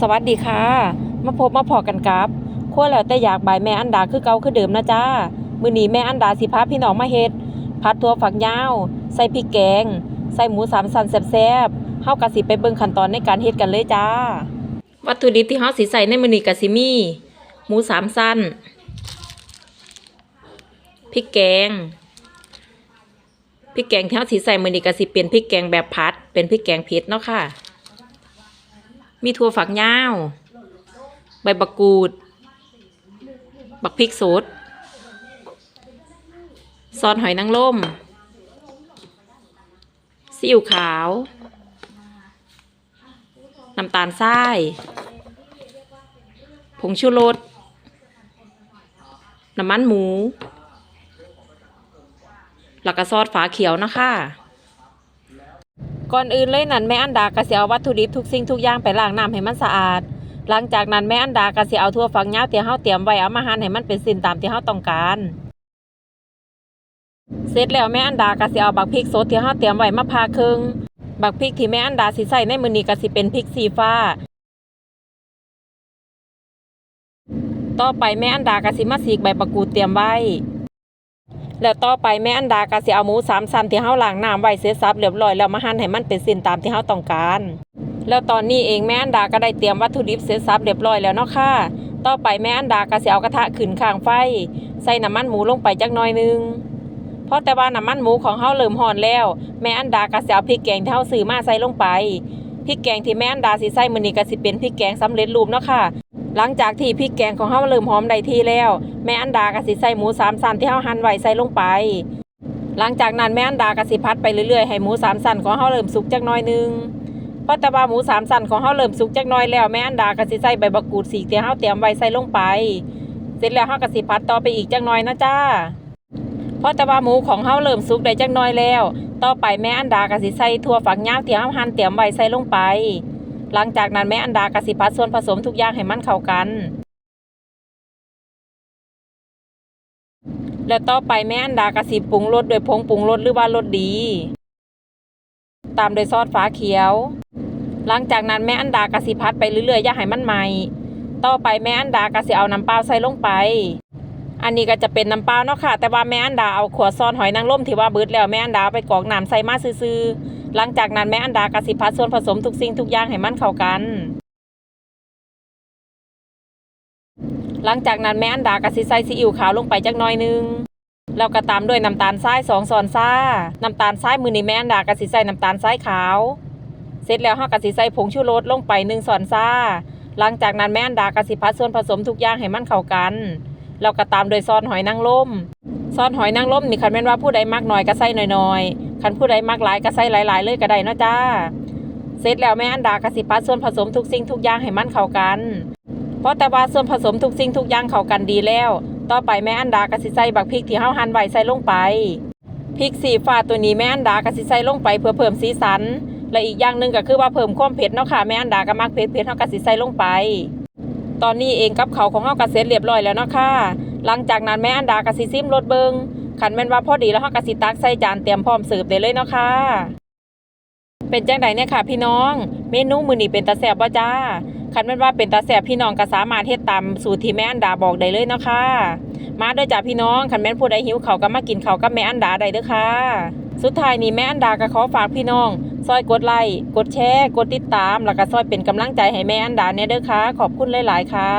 สวัสดีค่ะ มาพบมาพอกันกับครัวแล้วแต่อยากบายแม่อันดาคือเก่าคือเดิมนะจ้า มื้อนีแม่อันดาสิพาพี่น้องมาเฮ็ดผัดถั่วฝักยาว ใส่พริกแกง ใส่หมูสามสันแซ่บๆเฮาก็สิไปเบิ่งขั้นตอนในการเฮ็ดกันเลยจ้า วัตถุดิบที่เฮาสิใส่ในมื้อนีก็สิมี หมูสามสันพริกแกงพริกแกงที่เฮาสิใส่มือนี้ก็สิเป็นพริกแกงแบบผัด เป็นพริกแกงเผ็ดเนาะค่ะ มีถั่วฝักยาว ใบบักกูด บักพริกสดซอสหอยนางรมซีอิ๊วขาว น้ำตาลทราย ผงชูรส น้ำมันหมูแล้วก็ซอสฝาเขียวนะคะ ก่อนอื่นเลยนั่นแม่อันดาก็สิเอาวัตถุดิบทุกสิ่งทุกอย่างไปล้างน้ำให้มันสะอาด หลังจากนั้นแม่อันดาก็สิเอาทั่วฝักยาวที่เฮาเตรียมไว้เอามาหั่นให้มันเป็นสิ้นตามที่เฮาต้องการ เสร็จแล้วแม่อันดาก็สิเอาบักพริกสดที่เฮาเตรียมไว้มาผ่าครึ่งบักพริกที่แม่อันดาสิใส่ในมื้อนี้ก็สิเป็นพริกสีฟ้า ต่อไปแม่อันดาก็สิมาสีกใบมะกรูดเตรียมไว้ แล้วต่อไปแม่อันดาก็สิเอาหมูสามสันที่เฮาล้างน้ำไว้เสร็จสับเรียบร้อยแล้วมาหั่นให้มันเป็นสิ้นตามที่เฮาต้องการ แล้วตอนนี้เองแม่อันดาก็ได้เตรียมวัตถุดิบเสร็จสับเรียบร้อยแล้วเนาะค่ะ ต่อไปแม่อันดาก็สิเอากระทะขึ้นข้างไฟ ใส่น้ำมันหมูลงไปจักหน่อยนึงเพราะแต่ว่าน้ำมันหมูของเฮาเริ่มร้อนแล้ว แม่อันดาก็สิเอาพริกแกงที่เฮาซื้อมาใส่ลงไปพริกแกงที่แม่อันดาสิใส่มื้อนี้ก็สิเป็นพริกแกงสำเร็จรูปเนาะค่ะ หลังจากที่พริกแกงของเฮาเริ่มหอมได้ที่แล้ว แม่อันดาก็สิใส่หมูสามสันที่เฮาหั่นไว้ใส่ลงไป หลังจากนั้นแม่อันดาก็สิพัดไปเรื่อยๆให้หมูสามสันของเฮาเริ่มสุกจักหน่อยหนึงพราะแต่ว่าหมูสามสันของเฮาเริ่มสุกจักหน่อยแล้วแม่อันดาก็สิใส่ใบบักกูดสีที่เฮาเตรียมไว้ใส่ลงไป เสร็จแล้วเฮาก็สิพัดต่อไปอีกจักหน่อยนะจ้าพราะแต่ว่าหมูของเฮาเริ่มสุกได้จักหน่อยแล้ว ต่อไปแม่อันดาก็สิใส่ถั่วฝักยาวที่เฮาหั่นเตรียมไว้ใส่ลงไป หลังจากนั้นแม่อันดาก็สิพัดส่วนผสมทุกอย่างให้มันเข้ากัน แล้วต่อไปแม่อันดากะสิปรุงรสด้วยผงปรุงรสหรือว่ารสดี ตามโดยซอสฟ้าเขียว หลังจากนั้นแม่อันดากะสิพัดไปเรื่อยๆอย่าให้มันใหม่ ต่อไปแม่อันดากะสิเอาน้ำเปล่าใส่ลงไป อันนี้ก็จะเป็นน้ำเปล่าเนาะค่ะ แต่ว่าแม่อันดาเอาขวดซอนหอยนางรมที่ว่าบิดแล้วแม่อันดาเอาไปกรอกน้ำใส่มาซื่อๆ หลังจากนั้นแม่อันดากะสิพัดส่วนผสมทุกสิ่งทุกอย่างให้มันเข้ากัน หลังจากนั้นแม่อันดาก็สิใส่ซีอิ๊วขาวลงไปจักน่อยหนึงแล้วก็ตามด้วยน้ำตาลทรายสองช้อนซ่า น้ำตาลทรายมือนี้แม่อันดาก็สิใส่น้ำตาลทรายขาว เสร็จแล้วเฮาก็สิใส่ผงชูรสลงไปหนึ่งช้อนซ่า หลังจากนั้นแม่อันดาก็สิพัดส่วนผสมทุกอย่างให้มันเข้ากัน แล้วก็ตามด้วยซอสหอยนางรม ซอสหอยนางรมนี่คันแม่นว่าผู้ใดมักน้อยก็ใส่น้อยๆคันผู้ใดมักหลายก็ใส่หลายๆเลยก็ได้เนาะจ้า เสร็จแล้วแม่อันดาก็สิพัดส่วนผสมทุกสิ่งทุกอย่างให้มันเข้ากัน เพราะแต่ว่าส่วนผสมทุกสิ่งทุกอย่างเข้ากันดีแล้ว ต่อไปแม่อันดาก็สิใส่บักพริกที่เฮาหั่นไว้ใส่ลงไปพริกสีฟ้าตัวนี้แม่อันดาก็สิใส่ลงไปเพื่อเพิ่มสีสัน และอีกอย่างหนึ่งก็คือว่าเพิ่มความเผ็ดเนาะค่ะแม่อันดาก็มักเผ็ดเผ็ดเฮาก็สิใส่ลงไป ตอนนี้เองกับเขาของเฮาก็เสร็จเรียบร้อยแล้วเนาะค่ะ หลังจากนั้นแม่อันดาก็สิซิมรสเบิงคันแม่นว่าพอดีแล้วเฮาก็สิตักใส่จานเตรียมพร้อมเสิร์ฟได้เลยเนาะค่ะเป็นจังไดเนี่ยค่ะ พี่น้อง เมนูมื้อนี้เป็นตาแซ่บบ่จ้าคันแม่นว่าเป็นตาแสบพี่น้องก็สามารถเฮ็ดตามสูตรที่แม่อันดาบอกได้เลยเนาะค่ะ มาเด้อจ้าพี่น้องคันแม่นผู้ใดหิวเขาก็มากินเขากับแม่อันดาได้เด้อค่ะ สุดท้ายนี้แม่อันดาก็ขอฝากพี่น้อง ซอยกดไลค์กดแชร์ กดติดตาม แล้วก็ซอยเป็นกำลังใจให้แม่อันดาเนี่ยเด้อค่ะ ขอบคุณหลาย ๆ ค่ะ